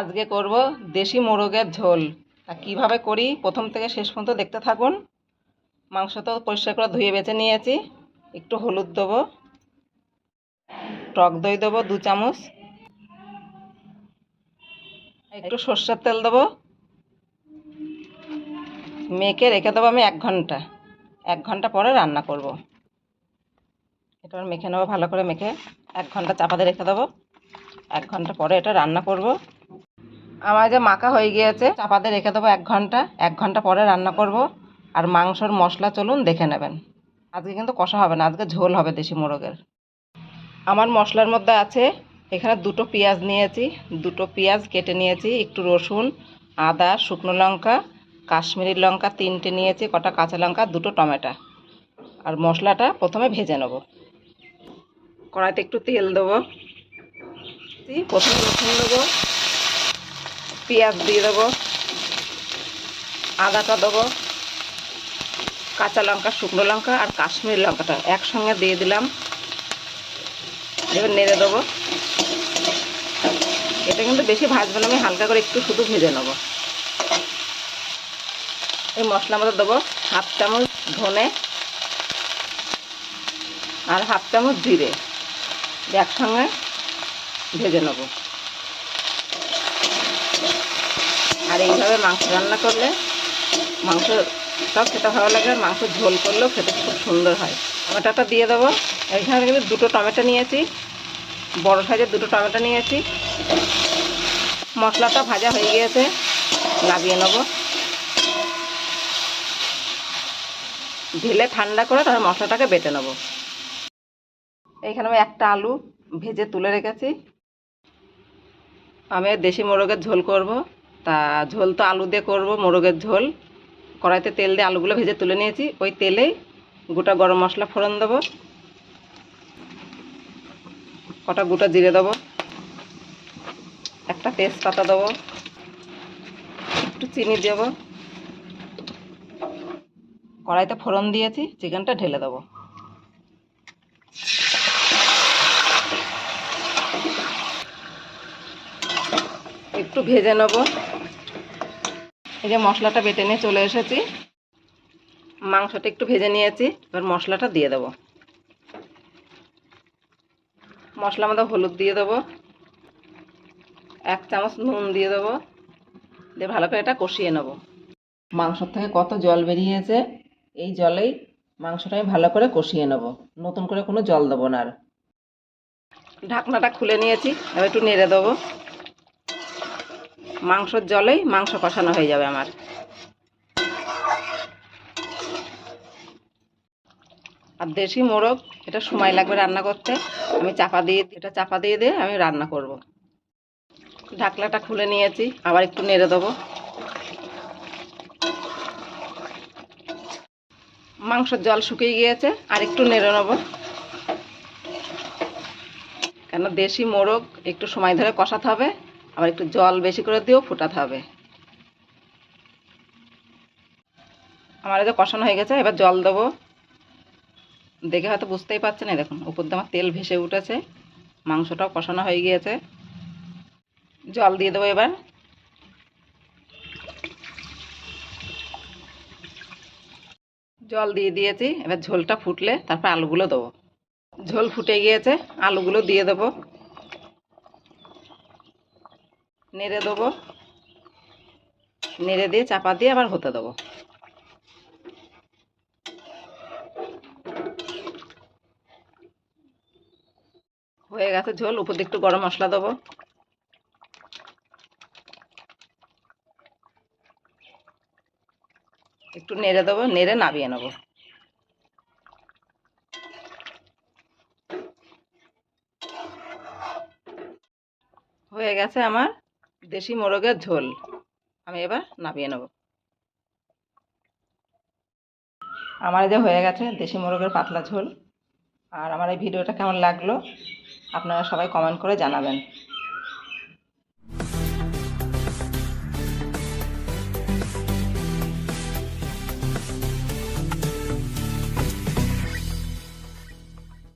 আজকে করব দেশি মোরগের ঝোল। তা কীভাবে করি? প্রথম থেকে শেষ পর্যন্ত দেখতে থাকুন। মাংস তো পরিষ্কার করে ধুয়ে বেছে নিয়েছি। একটু হলুদ দেবো। টক দই দেবো দু চামচ। একটু সর্ষের তেল দেবো। মেখে রেখে দেবো আমি এক ঘণ্টা। এক ঘণ্টা পরে রান্না করব। এটা মেখে নেব, ভালো করে মেখে। এক ঘণ্টা চাপাতে রেখে দেবো। এক ঘণ্টা পরে এটা রান্না করব। আমার যে মাখা হয়ে গিয়েছে, চাপাতে রেখে দেবো এক ঘণ্টা। এক ঘণ্টা পরে রান্না করব। আর মাংসর মশলা চলুন দেখে নেবেন। আজকে কিন্তু কষা হবে না, আজকে ঝোল হবে দেশি মোরগের। আমার মশলার মধ্যে আছে, এখানে দুটো পেঁয়াজ নিয়েছি, দুটো পেঁয়াজ কেটে নিয়েছি, একটু রসুন, আদা, শুকনো লঙ্কা, কাশ্মীরি লঙ্কা তিনটে নিয়েছি, কটা কাঁচা লঙ্কা, দুটো টমেটো। আর মশলাটা প্রথমে ভেজে নেব। কড়াইতে একটু তেল দেবো। প্রথমে রসুন দেবো। পেঁয়াজ দিয়ে দেবো, আদাটা দেবো, কাঁচা লঙ্কা, শুকনো লঙ্কা আর কাশ্মীরি লঙ্কাটা একসঙ্গে দিয়ে দিলাম। এবার নেড়ে দেবো। এটা কিন্তু বেশি ভাজবে না, আমি হালকা করে একটু শুধু ভেজে নেব। এই মশলার মধ্যে দেবো হাফ চামচ ধনে আর হাফ চামচ জিরে। একসঙ্গে ভেজে নেব। আর এইভাবে মাংস রান্না করলে মাংস সব খেতে ভালো লাগে, মাংস ঝোল করলেও খেতে খুব সুন্দর হয়। টমেটোটা দিয়ে দেবো। এখানে কিন্তু দুটো টমেটো নিয়েছি, বড় সাইজের দুটো টমেটো নিয়েছি। মশলাটা ভাজা হয়ে গিয়েছে নাবিয়ে নেব। ঢেলে ঠান্ডা করে তারপর মশলাটাকে বেটে নেব। এইখানে আমি একটা আলু ভেজে তুলে রেখেছি। আমি দেশি মোরগের ঝোল করব। তা ঝোল তো আলু দিয়ে করব, মোরগের ঝোল। কড়াইতে তেল দিয়ে আলুগুলো ভেজে তুলে নিয়েছি। ওই তেলেই গোটা গরম মশলা ফোড়ন দেবো। কটা গোটা জিরে দেবো। একটা তেজপাতা দেবো। একটু চিনি দেবো। কড়াইতে ফোড়ন দিয়েছি, চিকেনটা ঢেলে দেবো। একটু ভেজে নেব। এই যে মশলাটা বেটে নিয়ে চলে এসেছি। মাংসটা একটু ভেজে নিয়েছি, এবার মশলাটা দিয়ে দেবো। মশলার মধ্যে হলুদ দিয়ে দেবো, এক চামচ নুন দিয়ে দেবো, দিয়ে ভালো করে এটা কষিয়ে নেব। মাংসর থেকে কত জল বেরিয়েছে, এই জলেই মাংসটা আমি ভালো করে কষিয়ে নেব। নতুন করে কোনো জল দেবো না আর। ঢাকনাটা খুলে নিয়েছি, এবার একটু নেড়ে দেবো। মাংসর জলেই মাংস কষানো হয়ে যাবে আমার। আর দেশি মোরগ, এটা সময় লাগবে রান্না করতে। আমি চাপা দিয়ে, এটা চাপা দিয়ে দিয়ে আমি রান্না করব। ঢাকলাটা খুলে নিয়েছি, আবার একটু নেড়ে দেবো। মাংসর জল শুকিয়ে গিয়েছে, আর একটু নেড়ে নেব। কেন দেশি মোরগ একটু সময় ধরে কষাতে হবে। আবার একটু জল বেশি করে দিয়েও ফোটাতে হবে। আমার যে কষানো হয়ে গেছে, এবার জল দেবো। দেখে হয়তো বুঝতেই পারছেন, এই দেখুন, উপর দিয়ে আমার তেল ভেসে উঠেছে, মাংসটাও কষানো হয়ে গিয়েছে। জল দিয়ে দেবো এবার। জল দিয়ে দিয়েছি, এবার ঝোলটা ফুটলে তারপর আলুগুলো দেবো। ঝোল ফুটে গিয়েছে, আলুগুলো দিয়ে দেবো। নেড়ে দেবো। নেড়ে দিয়ে চাপা দিয়ে আবার হতে দেবো। হয়ে গেছে ঝোল, উপর দিয়ে একটু গরম মশলা দেবো। একটু নেড়ে দেবো, নেড়ে নাবিয়ে নেব। হয়ে গেছে আমার দেশি মোরগের ঝোল। আমি এবার নামিয়ে নেব। আমার যে হয়ে গেছে দেশি মোরগের পাতলা ঝোল। আর আমার এই ভিডিওটা কেমন লাগল, আপনারা সবাই কমেন্ট করে জানাবেন।